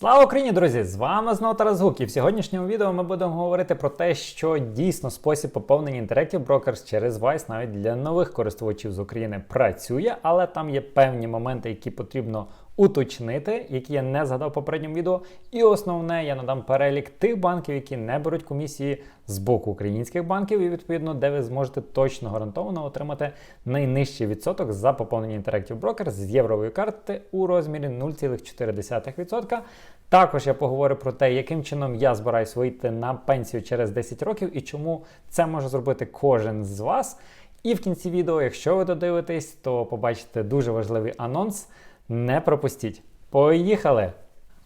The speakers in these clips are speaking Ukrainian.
Слава Україні, друзі! З вами знову Тарас Гук. І в сьогоднішньому відео ми будемо говорити про те, що дійсно спосіб поповнення Interactive Brokers через Vice навіть для нових користувачів з України працює, але там є певні моменти, які потрібно уточнити, які я не згадав в попередньому відео. І основне, я надам перелік тих банків, які не беруть комісії з боку українських банків, і відповідно, де ви зможете точно гарантовано отримати найнижчий відсоток за поповнення Interactive Brokers з єврової карти у розмірі 0,4%. Також я поговорю про те, яким чином я збираюсь вийти на пенсію через 10 років і чому це може зробити кожен з вас. І в кінці відео, якщо ви додивитесь, то побачите дуже важливий анонс. Не пропустіть. Поїхали!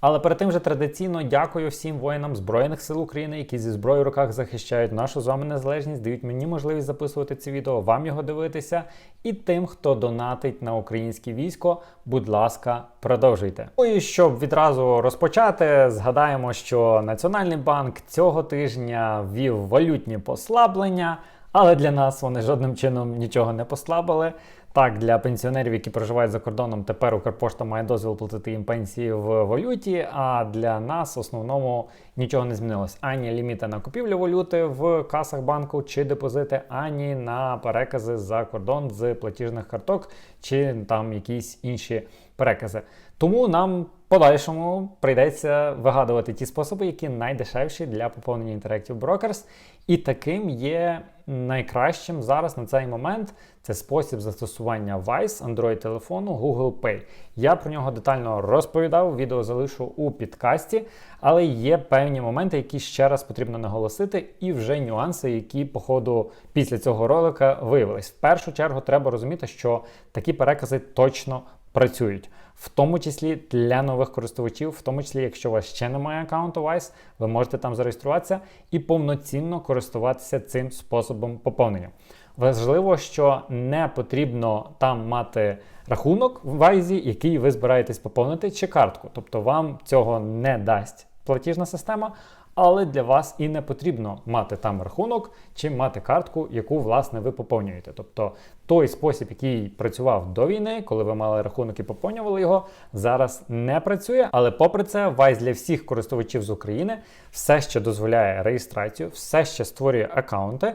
Але перед тим же традиційно дякую всім воїнам Збройних сил України, які зі зброєю в руках захищають нашу з вами незалежність, дають мені можливість записувати це відео, вам його дивитися. І тим, хто донатить на українське військо, будь ласка, продовжуйте. Ну і щоб відразу розпочати, згадаємо, що Національний банк цього тижня ввів валютні послаблення, але для нас вони жодним чином нічого не послабили. Так, для пенсіонерів, які проживають за кордоном, тепер Укрпошта має дозвіл платити їм пенсії в валюті. А для нас в основному нічого не змінилось. Ані ліміти на купівлю валюти в касах банку чи депозити, ані на перекази за кордон з платіжних карток, чи там якісь інші перекази. Тому нам подальшому прийдеться вигадувати ті способи, які найдешевші для поповнення Interactive Brokers. І таким є найкращим зараз на цей момент це спосіб застосування Vice Android телефону Google Pay. Я про нього детально розповідав, відео залишу у підкасті, але є певні моменти, які ще раз потрібно наголосити, і вже нюанси, які, по ходу після цього ролика виявились. В першу чергу треба розуміти, що такі перекази точно працюють. В тому числі для нових користувачів, в тому числі, якщо у вас ще немає аккаунту Wise, ви можете там зареєструватися і повноцінно користуватися цим способом поповнення. Важливо, що не потрібно там мати рахунок в Вайзі, який ви збираєтесь поповнити, чи картку. Тобто вам цього не дасть платіжна система, але для вас і не потрібно мати там рахунок чи мати картку, яку власне ви поповнюєте. Тобто той спосіб, який працював до війни, коли ви мали рахунок і поповнювали його, зараз не працює. Але попри це, Вайс для всіх користувачів з України все ще дозволяє реєстрацію, все ще створює аккаунти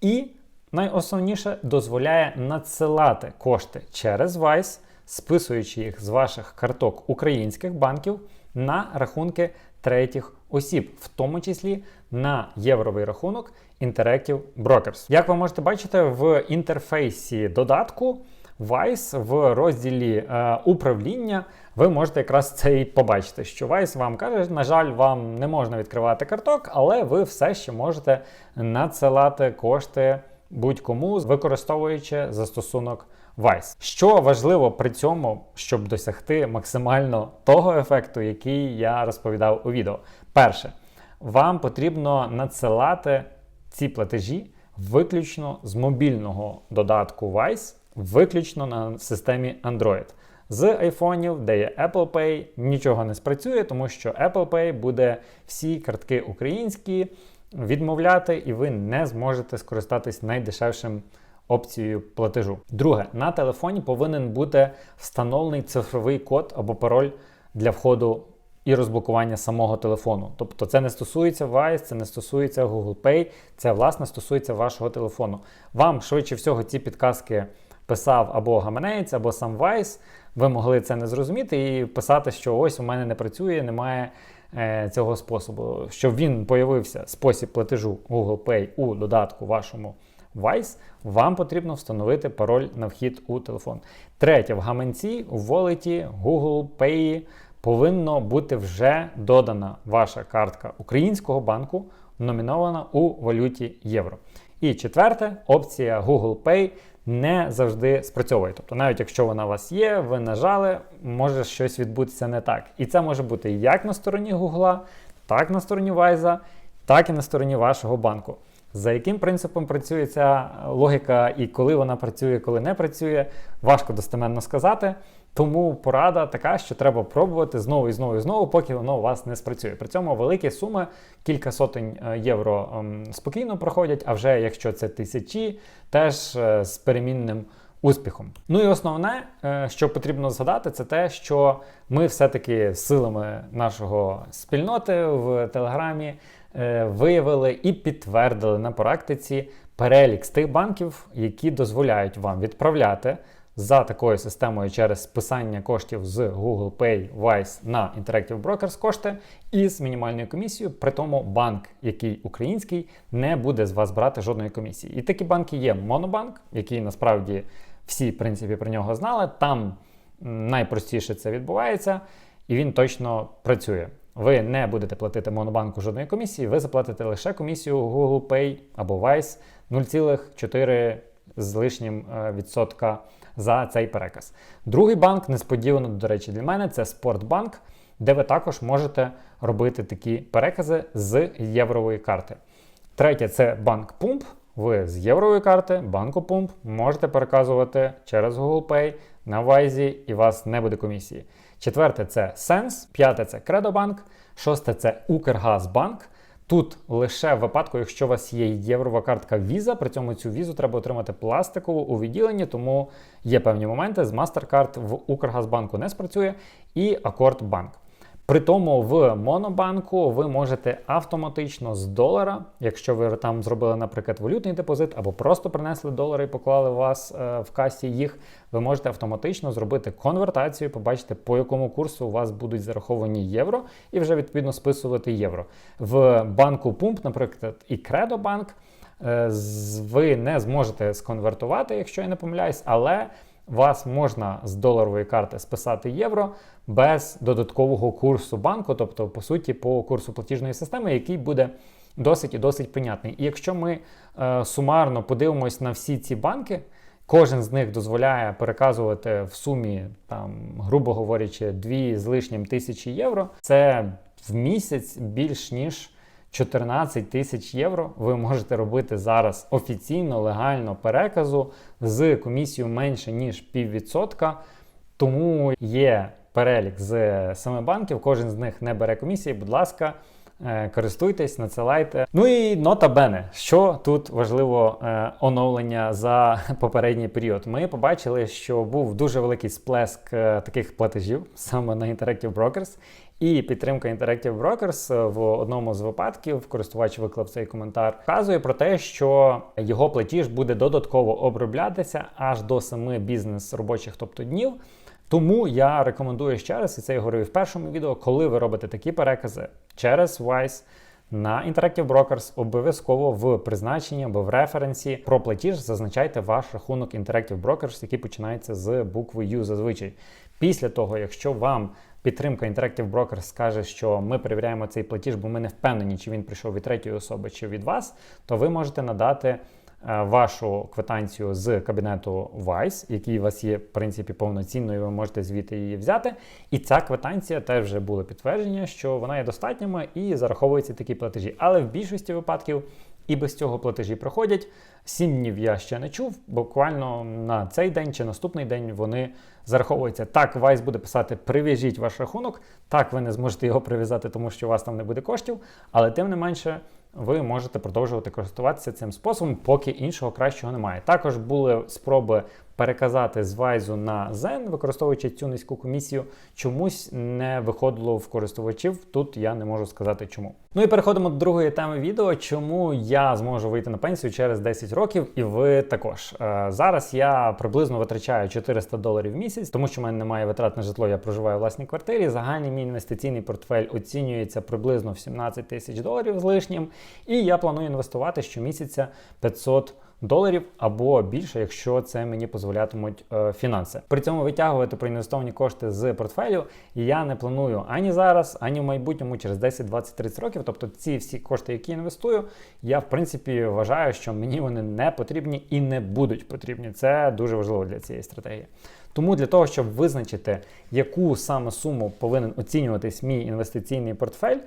і. Найосновніше дозволяє надсилати кошти через Vice, списуючи їх з ваших карток українських банків на рахунки третіх осіб, в тому числі на євровий рахунок Interactive Brokers. Як ви можете бачити в інтерфейсі додатку Vice в розділі е, управління, ви можете якраз це і побачити, що Vice вам каже, на жаль, вам не можна відкривати карток, але ви все ще можете надсилати кошти будь-кому, використовуючи застосунок Vice. Що важливо при цьому, щоб досягти максимально того ефекту, який я розповідав у відео. Перше, вам потрібно надсилати ці платежі виключно з мобільного додатку Vice, виключно на системі Android. З айфонів, де є Apple Pay, нічого не спрацює, тому що Apple Pay буде всі картки українські відмовляти, і ви не зможете скористатись найдешевшим опцією платежу. Друге, на телефоні повинен бути встановлений цифровий код або пароль для входу. І розблокування самого телефону. Тобто це не стосується Vice, це не стосується Google Pay, це власне стосується вашого телефону. Вам швидше всього ці підказки писав або гаманець, або сам Vice. Ви могли це не зрозуміти і писати, що ось у мене не працює, немає е, цього способу. Щоб він появився спосіб платежу Google Pay у додатку вашому Vice, вам потрібно встановити пароль на вхід у телефон. Третє, в гаманці, у волеті, Google Pay повинно бути вже додана ваша картка українського банку, номінована у валюті євро. І четверте, опція Google Pay не завжди спрацьовує. Тобто, навіть якщо вона у вас є, ви нажали, може щось відбутися не так. І це може бути як на стороні Google, так на стороні Вайза, так і на стороні вашого банку. За яким принципом працює ця логіка і коли вона працює, коли не працює, важко достеменно сказати. Тому порада така, що треба пробувати знову і знову і знову, поки воно у вас не спрацює. При цьому великі суми, кілька сотень е, євро ем, спокійно проходять, а вже якщо це тисячі, теж е, з перемінним успіхом. Ну і основне, е, що потрібно згадати, це те, що ми все-таки силами нашого спільноти в Телеграмі виявили і підтвердили на практиці перелік з тих банків, які дозволяють вам відправляти за такою системою через списання коштів з Google Pay, Wise на Interactive Brokers кошти із мінімальною комісією. При тому банк, який український, не буде з вас брати жодної комісії. І такі банки є Монобанк, який насправді всі в принципі про нього знали. Там найпростіше це відбувається, і він точно працює. Ви не будете платити монобанку жодної комісії, ви заплатите лише комісію Google Pay або Wise 0,4 з лишнім е, відсотка за цей переказ. Другий банк, несподівано, до речі, для мене це Спортбанк, де ви також можете робити такі перекази з єврової карти. Третє це банк Пумп. Ви з єврової карти банку Пумп можете переказувати через Google Pay на Вайзі і у вас не буде комісії. Четверте це Sense, п'яте це Кредобанк, шосте це Укргазбанк. Тут лише в випадку, якщо у вас є єврова картка Visa, при цьому цю візу треба отримати пластикову у відділенні, тому є певні моменти. З MasterCard в Укргазбанку не спрацює і Акордбанк. При тому в Монобанку ви можете автоматично з долара, якщо ви там зробили, наприклад, валютний депозит, або просто принесли долари і поклали вас е, в касі їх, ви можете автоматично зробити конвертацію, побачити, по якому курсу у вас будуть зараховані євро, і вже відповідно списувати євро. В банку Пумп, наприклад, і Кредобанк, е, ви не зможете сконвертувати, якщо я не помиляюсь, але вас можна з доларової карти списати євро без додаткового курсу банку, тобто, по суті, по курсу платіжної системи, який буде досить і досить понятний. І якщо ми е, сумарно подивимось на всі ці банки, кожен з них дозволяє переказувати в сумі, там, грубо говорячи, 2 з лишнім тисячі євро, це в місяць більш ніж. 14 тисяч євро ви можете робити зараз офіційно, легально переказу з комісією менше ніж піввідсотка. Тому є перелік з семи банків, кожен з них не бере комісії. Будь ласка, е, користуйтесь, надсилайте. Ну і нота бене, що тут важливо е, оновлення за попередній період. Ми побачили, що був дуже великий сплеск е, таких платежів саме на Interactive Brokers. І підтримка Interactive Brokers в одному з випадків, користувач виклав цей коментар, вказує про те, що його платіж буде додатково оброблятися аж до семи бізнес робочих, тобто днів. Тому я рекомендую ще раз, і це я говорив в першому відео, коли ви робите такі перекази через Wise, на Interactive Brokers обов'язково в призначенні або в референсі про платіж зазначайте ваш рахунок Interactive Brokers, який починається з букви U зазвичай. Після того, якщо вам підтримка Interactive Brokers скаже, що ми перевіряємо цей платіж, бо ми не впевнені, чи він прийшов від третьої особи чи від вас, то ви можете надати. Е, вашу квитанцію з кабінету Vice, який у вас є в принципі повноцінною, ви можете звідти її взяти. І ця квитанція теж вже було підтвердження, що вона є достатніми і зараховуються такі платежі. Але в більшості випадків і без цього платежі проходять. Сім днів я ще не чув. Буквально на цей день чи наступний день вони зараховуються. Так, Вайс буде писати: прив'яжіть ваш рахунок. Так, ви не зможете його прив'язати, тому що у вас там не буде коштів, але тим не менше. Ви можете продовжувати користуватися цим способом, поки іншого кращого немає. Також були спроби переказати з Вайзу на Zen, використовуючи цю низьку комісію, чомусь не виходило в користувачів. Тут я не можу сказати чому. Ну і переходимо до другої теми відео, чому я зможу вийти на пенсію через 10 років, і ви також. Е, зараз я приблизно витрачаю 400 доларів в місяць, тому що в мене немає витрат на житло, я проживаю в власній квартирі. Загальний мій інвестиційний портфель оцінюється приблизно в 17 тисяч доларів з лишнім. І я планую інвестувати щомісяця 500 доларів або більше, якщо це мені дозволятимуть е, фінанси. При цьому витягувати проінвестовані кошти з портфелю я не планую ані зараз, ані в майбутньому через 10, 20, 30 років. Тобто ці всі кошти, які інвестую, я в принципі вважаю, що мені вони не потрібні і не будуть потрібні. Це дуже важливо для цієї стратегії. Тому для того, щоб визначити, яку саме суму повинен оцінюватись мій інвестиційний портфель,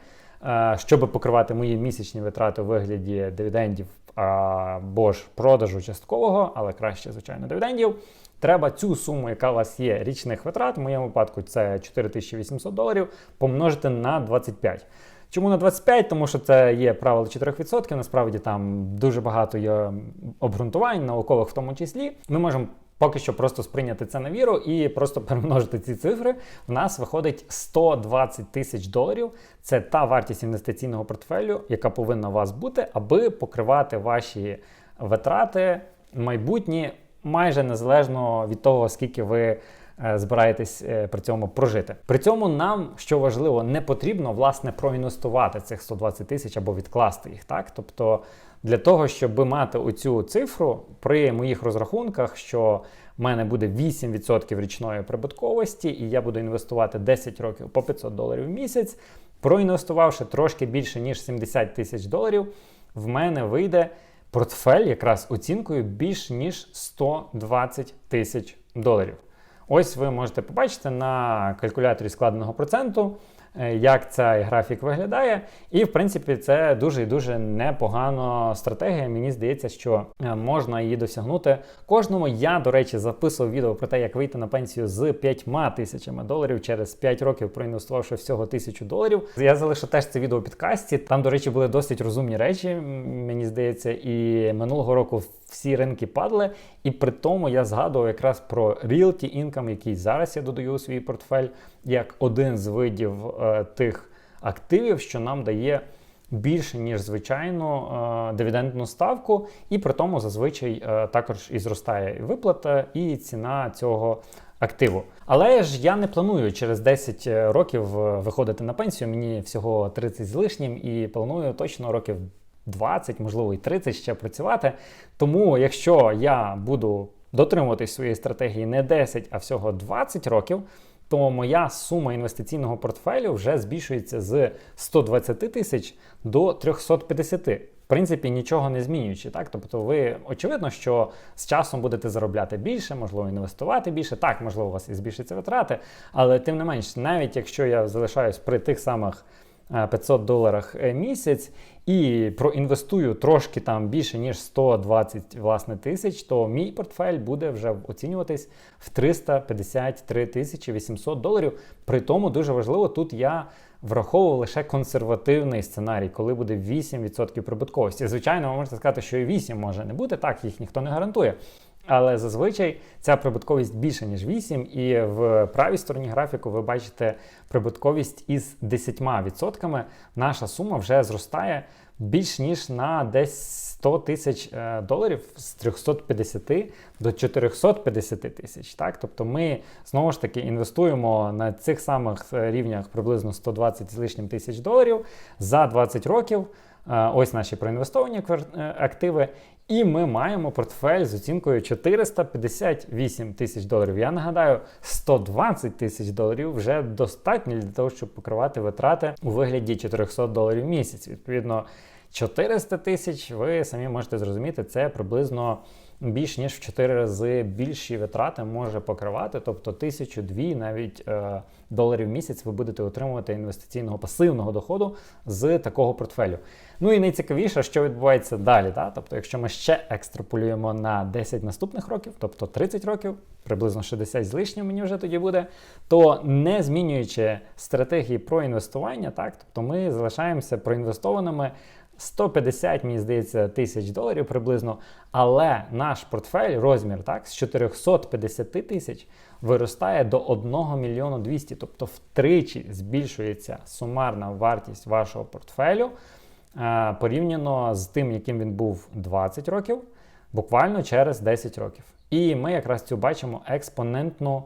щоб покривати мої місячні витрати у вигляді дивідендів або ж продажу часткового, але краще, звичайно, дивідендів. Треба цю суму, яка у вас є річних витрат, в моєму випадку це 4800 доларів, помножити на 25. Чому на 25? Тому що це є правило 4%. Насправді там дуже багато є обґрунтувань, наукових в тому числі. Ми можемо поки що просто сприйняти це на віру і просто перемножити ці цифри, в нас виходить 120 тисяч доларів. Це та вартість інвестиційного портфелю, яка повинна у вас бути, аби покривати ваші витрати майбутні, майже незалежно від того, скільки ви. е, Збираєтесь е, при цьому прожити. При цьому нам, що важливо, не потрібно власне проінвестувати цих 120 тисяч або відкласти їх. Так, тобто для того, щоб мати оцю цифру при моїх розрахунках, що в мене буде 8% річної прибутковості, і я буду інвестувати 10 років по 500 доларів в місяць, проінвестувавши трошки більше ніж 70 тисяч доларів, в мене вийде портфель якраз оцінкою більш ніж 120 тисяч доларів. Ось ви можете побачити на калькуляторі складеного проценту, як цей графік виглядає. І, в принципі, це дуже і дуже непогана стратегія. Мені здається, що е, можна її досягнути кожному. Я, до речі, записував відео про те, як вийти на пенсію з 5 тисячами доларів через 5 років, проінвестувавши всього тисячу доларів. Я залишу теж це відео підкасті. Там, до речі, були досить розумні речі, мені здається, і минулого року всі ринки падали. І при тому я згадував якраз про Realty Income, який зараз я додаю у свій портфель, як один з видів е, тих активів, що нам дає більше, ніж звичайну е, дивідендну ставку, і при тому зазвичай е, також і зростає виплата, і ціна цього. Активу, але ж я не планую через 10 років е, виходити на пенсію. Мені всього 30 з лишнім, і планую точно років 20, можливо, і 30 ще працювати. Тому, якщо я буду дотримуватись своєї стратегії не 10, а всього 20 років, то моя сума інвестиційного портфелю вже збільшується з 120 тисяч до 350. В принципі, нічого не змінюючи. Так? Тобто, ви очевидно, що з часом будете заробляти більше, можливо, інвестувати більше. Так, можливо, у вас і збільшаться витрати, але тим не менш, навіть якщо я залишаюсь при тих самих 500 доларах е, місяць і проінвестую трошки там більше ніж 120 власне тисяч, то мій портфель буде вже оцінюватись в 353 тисячі 800 доларів. При тому дуже важливо, тут я враховував лише консервативний сценарій, коли буде 8% прибутковості. Звичайно, ви можете сказати, що і 8 може не бути, так їх ніхто не гарантує. Але зазвичай ця прибутковість більше, ніж 8, і в правій стороні графіку ви бачите прибутковість із 10%. Наша сума вже зростає більш ніж на десь 100 тисяч е, доларів з 350 до 450 тисяч. Так? Тобто ми знову ж таки інвестуємо на цих самих е, рівнях приблизно 120 з лишнім тисяч доларів за 20 років. Е, Ось наші проінвестовані активи. І ми маємо портфель з оцінкою 458 тисяч доларів. Я нагадаю, 120 тисяч доларів вже достатньо для того, щоб покривати витрати у вигляді 400 доларів в місяць. Відповідно, 400 тисяч, ви самі можете зрозуміти, це приблизно більш ніж в 4 рази більші витрати може покривати, тобто тисячу, дві навіть е, доларів в місяць ви будете отримувати інвестиційного пасивного доходу з такого портфелю. Ну і найцікавіше, що відбувається далі. Да? Тобто, якщо ми ще екстраполюємо на 10 наступних років, тобто 30 років, приблизно 60 з лишнім мені вже тоді буде, то не змінюючи стратегії про інвестування, так, тобто ми залишаємося проінвестованими 150, мені здається, тисяч доларів приблизно, але наш портфель, розмір так, з 450 тисяч виростає до 1 мільйону 200, тобто втричі збільшується сумарна вартість вашого портфелю е, порівняно з тим, яким він був 20 років, буквально через 10 років. І ми якраз цю бачимо експонентну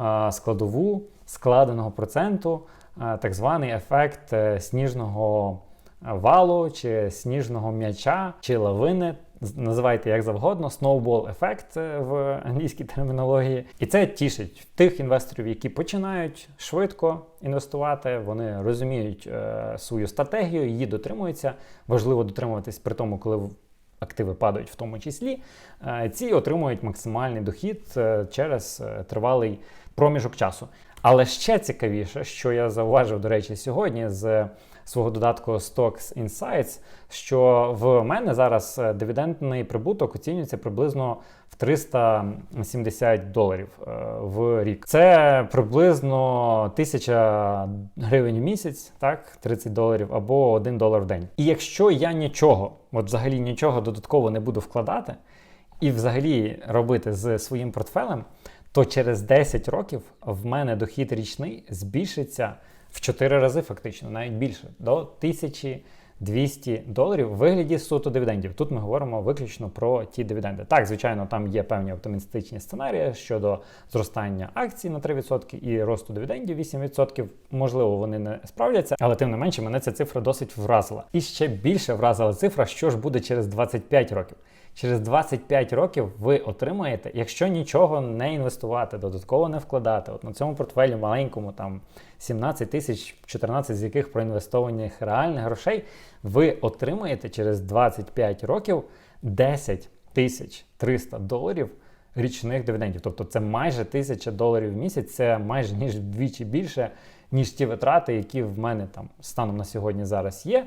е, складову складеного проценту, е, так званий ефект сніжного валу чи сніжного м'яча чи лавини. Називайте як завгодно, snowball ефект е, в англійській термінології. І це тішить тих інвесторів, які починають швидко інвестувати, вони розуміють е, свою стратегію, її дотримуються. Важливо дотримуватись при тому, коли активи падають в тому числі. Е, ці отримують максимальний дохід е, через е, тривалий проміжок часу. Але ще цікавіше, що я зауважив, до речі, сьогодні з свого додатку Stocks Insights, що в мене зараз е, дивідендний прибуток оцінюється приблизно в 370 доларів е, в рік. Це приблизно 1000 гривень в місяць, так, 30 доларів або 1 долар в день. І якщо я нічого, от взагалі нічого додатково не буду вкладати, і взагалі робити з своїм портфелем, то через 10 років в мене дохід річний збільшиться в 4 рази, фактично, навіть більше, до 1200 доларів в вигляді суто дивідендів. Тут ми говоримо виключно про ті дивіденди. Так, звичайно, там є певні оптимістичні сценарії щодо зростання акцій на 3% і росту дивідендів 8%. Можливо, вони не справляться, але тим не менше мене ця цифра досить вразила. І ще більше вразила цифра, що ж буде через 25 років. Через 25 років ви отримаєте, якщо нічого не інвестувати, додатково не вкладати. От на цьому портфелі маленькому, там 17 тисяч, 14 з яких проінвестованих реальних грошей, ви отримаєте через 25 років 10 тисяч 300 доларів річних дивідендів. Тобто це майже 1000 доларів в місяць, це майже ніж вдвічі більше, ніж ті витрати, які в мене там станом на сьогодні зараз є.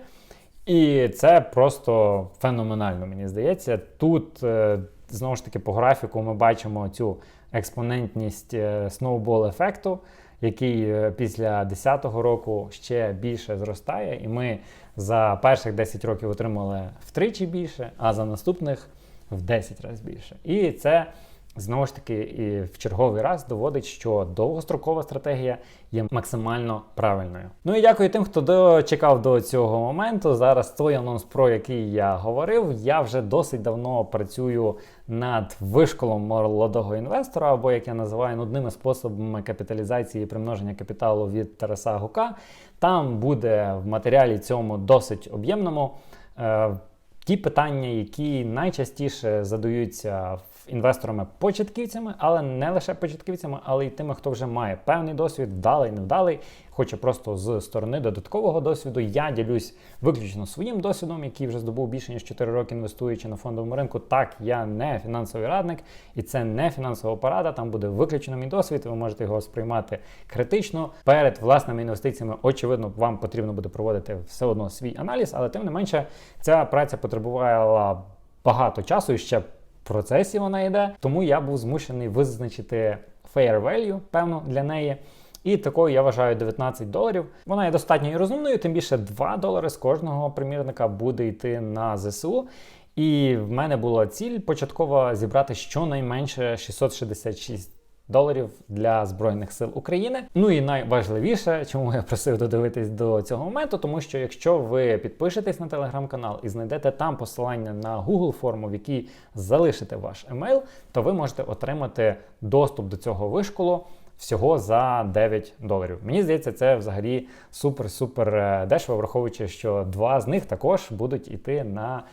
І це просто феноменально, мені здається. Тут е, знову ж таки по графіку ми бачимо цю експонентність е, сноубол ефекту, який е, після 2010 року ще більше зростає. І ми за перших 10 років отримали втричі більше, а за наступних в 10 разів більше. І це знову ж таки і в черговий раз доводить, що довгострокова стратегія є максимально правильною. Ну і дякую тим, хто дочекав до цього моменту. Зараз той анонс, про який я говорив. Я вже досить давно працюю над вишколом молодого інвестора, або як я називаю нудними способами капіталізації і примноження капіталу від Тараса Гука. Там буде в матеріалі цьому досить об'ємному. е, Ті питання, які найчастіше задаються інвесторами-початківцями, але не лише початківцями, але й тими, хто вже має певний досвід, вдалий, невдалий, хоче просто з сторони додаткового досвіду. Я ділюсь виключно своїм досвідом, який вже здобув більше ніж 4 роки інвестуючи на фондовому ринку. Так, я не фінансовий радник, і це не фінансова порада. Там буде виключено мій досвід. Ви можете його сприймати критично. Перед власними інвестиціями, очевидно, вам потрібно буде проводити все одно свій аналіз, але тим не менше, ця праця потребувала багато часу і ще процесі вона йде. Тому я був змушений визначити fair value, певно, для неї. І такою я вважаю 19 доларів. Вона є достатньо розумною, тим більше 2 долари з кожного примірника буде йти на ЗСУ. І в мене була ціль початково зібрати щонайменше 666 доларів для Збройних сил України. Ну і найважливіше, чому я просив додивитись до цього моменту, тому що якщо ви підпишетесь на телеграм-канал і знайдете там посилання на Google форму, в якій залишите ваш емейл, то ви можете отримати доступ до цього вишколу. Всього за 9 доларів. Мені здається, це взагалі супер-супер е, дешево, враховуючи, що два з них також будуть йти на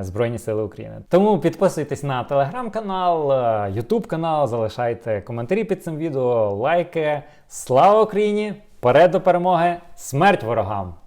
Збройні Сили України. Тому підписуйтесь на телеграм-канал, ютуб канал, залишайте коментарі під цим відео, лайки. Слава Україні! Вперед до перемоги! Смерть ворогам!